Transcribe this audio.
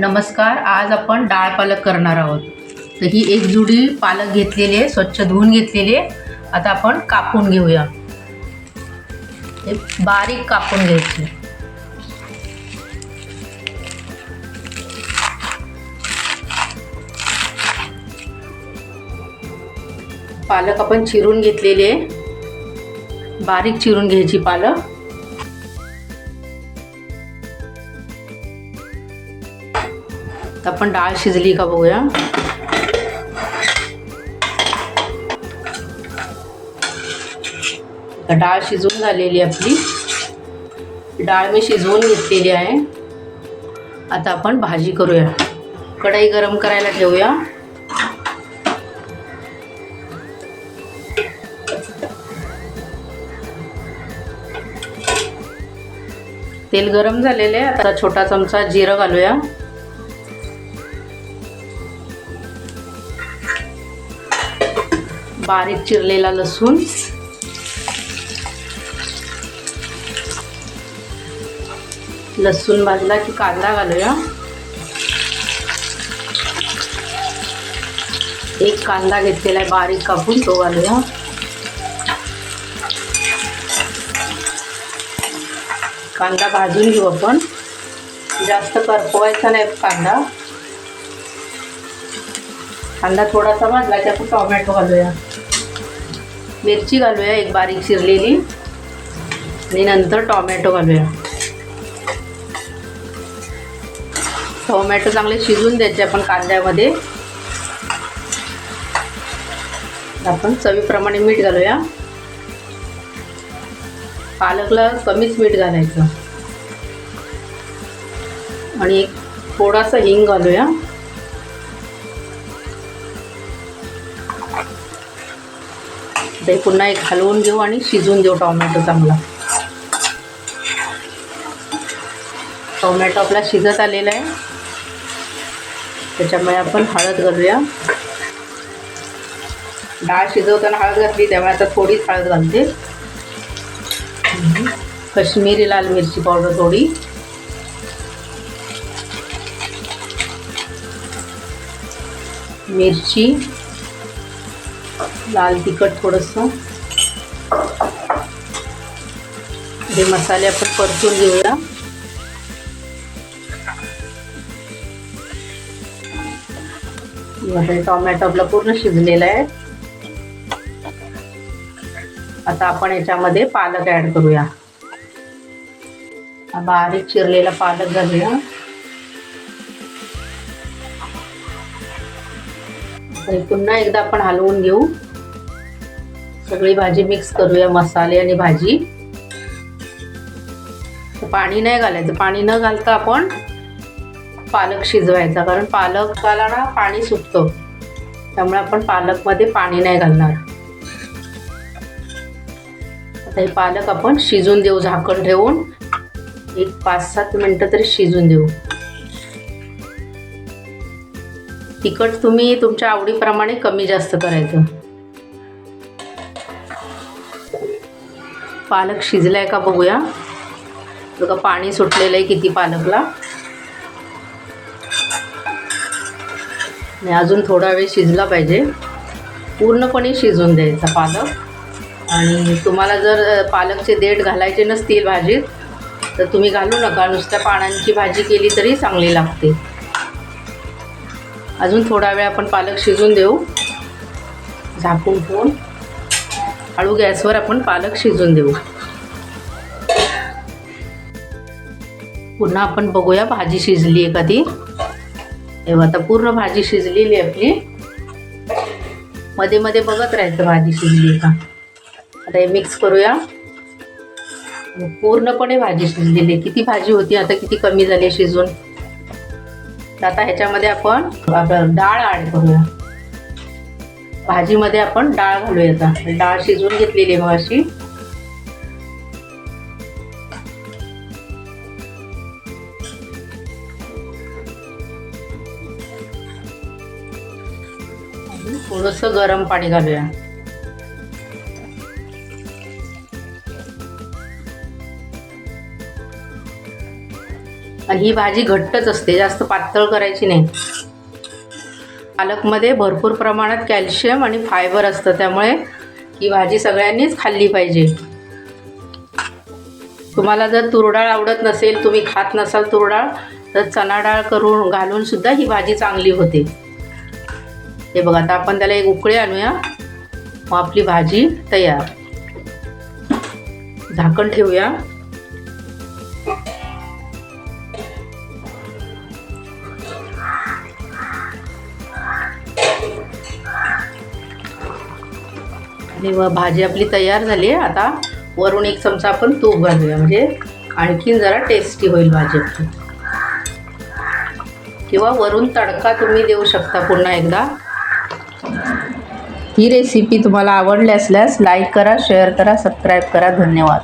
नमस्कार आज आपण डाळ पालक करणार आहोत. तर ही एक जुडी पालक घेतलेली आहे स्वच्छ धुवून घेतलेली आहे. आता आपण कापून घेऊया. बारीक कापून घ्यायची. पालक आपण चिरून घेतलेली आहे. बारीक चिरून घ्यायची पालक. तर आपण डाळ शिजली का बघूया हो डाळ शिजवून झालेली आहे आपली. डाळ मी शिजवून घेतलेली आहे. आता आपण भाजी करूया. कढई गरम करायला ठेवूया. तेल गरम झालेलं आहे. आता छोटा चमचा जिरं घालूया. बारीक चिरलेला लसूण. लसूण भाजला की कांदा घालूया. एक कांदा घेतलेला आहे बारीक कापून तो घालूया. कांदा भाजून घेऊ आपण. जास्त करपवायचा नाही कांदा. कांदा थोडासा भाजला की आपण टोमॅटो घालूया. मिरची घालूया एक बारीक चिरलेली आणि नंतर टोमॅटो घालूया. टोमॅटो चांगले शिजून द्यायचे आपण कांद्यामध्ये. आपण चवीप्रमाणे मीठ घालूया. पालकला कमीच मीठ घालायचं. आणि एक थोडासा हिंग घालूया. ते पुन्हा एक हलवून घेऊ आणि शिजवून देऊ टोमॅटो चांगला. टोमॅटो आपला शिजत आलेला आहे. त्याच्यामुळे आपण हळद घालूया. डाळ शिजवताना हळद घातली त्यामुळे आता थोडीच हळद घालते. कश्मीरी लाल मिरची पावडर थोडी. मिरची. लाल तिखट थोडंसं. हे मसाले आपण परतून घेऊया. हे टोमॅटो आपला पूर्ण शिजलेला आहे. आता आपण याच्यामध्ये पालक ऍड करूया. बारीक चिरलेला पालक घालूया. आणि पुन्हा एकदा आपण हलवून घेऊ. सगळी भाजी मिक्स करूया मसाले आणि भाजी. पाणी नाही घालायचं. पाणी न घालता आपण पालक शिजवायचा. कारण पालकाला ना पाणी सुटतं. त्यामुळे आपण पालकमध्ये पाणी नाही घालणार. आता हे पालक आपण शिजून देऊ. झाकण ठेवून एक पाच सात मिनटं तरी शिजून देऊ. तिखट तुम्ही तुमच्या आवडीप्रमाणे कमी जास्त करायचं. पालक शिजलाय का बघूया. बघा पाणी सुटलेलं आहे किती पालकला. आणि अजून थोडा वेळ शिजला पाहिजे. पूर्णपणे शिजून द्यायचा पालक. आणि तुम्हाला जर पालकचे देठ घालायचे नसतील भाजीत तर तुम्ही घालू नका. नुसत्या पानांची भाजी केली तरी चांगली लागते. अजून थोडा वेळ आपण पालक शिजून देऊ. झाकून ठेवून. हळू गॅसवर आपण पालक शिजून देऊ. पुन्हा आपण बघूया भाजी शिजली आहे का ती. तेव्हा आता पूर्ण भाजी शिजलेली आहे आपली. मध्ये मध्ये बघत राहायचं भाजी शिजली आहे का. आता हे मिक्स करूया. पूर्णपणे भाजी शिजलेली आहे. किती भाजी होती आता किती कमी झाली शिजून. तर आता ह्याच्यामध्ये आपण डाळ ॲड करूया भाजीमध्ये आपण डाळ घालूया आता. डाळ शिजवून घेतलेली आहे मग अशी. थोडंसं गरम पाणी घालूया. ही भाजी घट्टच असते जास्त पातळ करायची नाही. पालकमध्ये भरपूर प्रमाणात कॅल्शियम आणि फायबर असतं त्यामुळे ही भाजी सगळ्यांनीच खाल्ली पाहिजे. तुम्हाला जर तुरडाळ आवडत नसेल तुम्ही खात नसाल तुरडाळ तर चणाडाळ करून घालून सुद्धा ही भाजी चांगली होते. हे बघा आता आपण त्याला एक उकळी आणूया. मग आपली भाजी तयार. झाकण ठेवूया. आणि व भाजी आपली तयार झाली आहे. आता वरून एक चमचा आपण तूप घालूया. म्हणजे आणखीन जरा टेस्टी होईल भाजी. आपली किंवा वरून तडका तुम्ही देऊ शकता पुन्हा एकदा. ही रेसिपी तुम्हाला आवडली असल्यास लाईक करा शेअर करा सबस्क्राईब करा. धन्यवाद.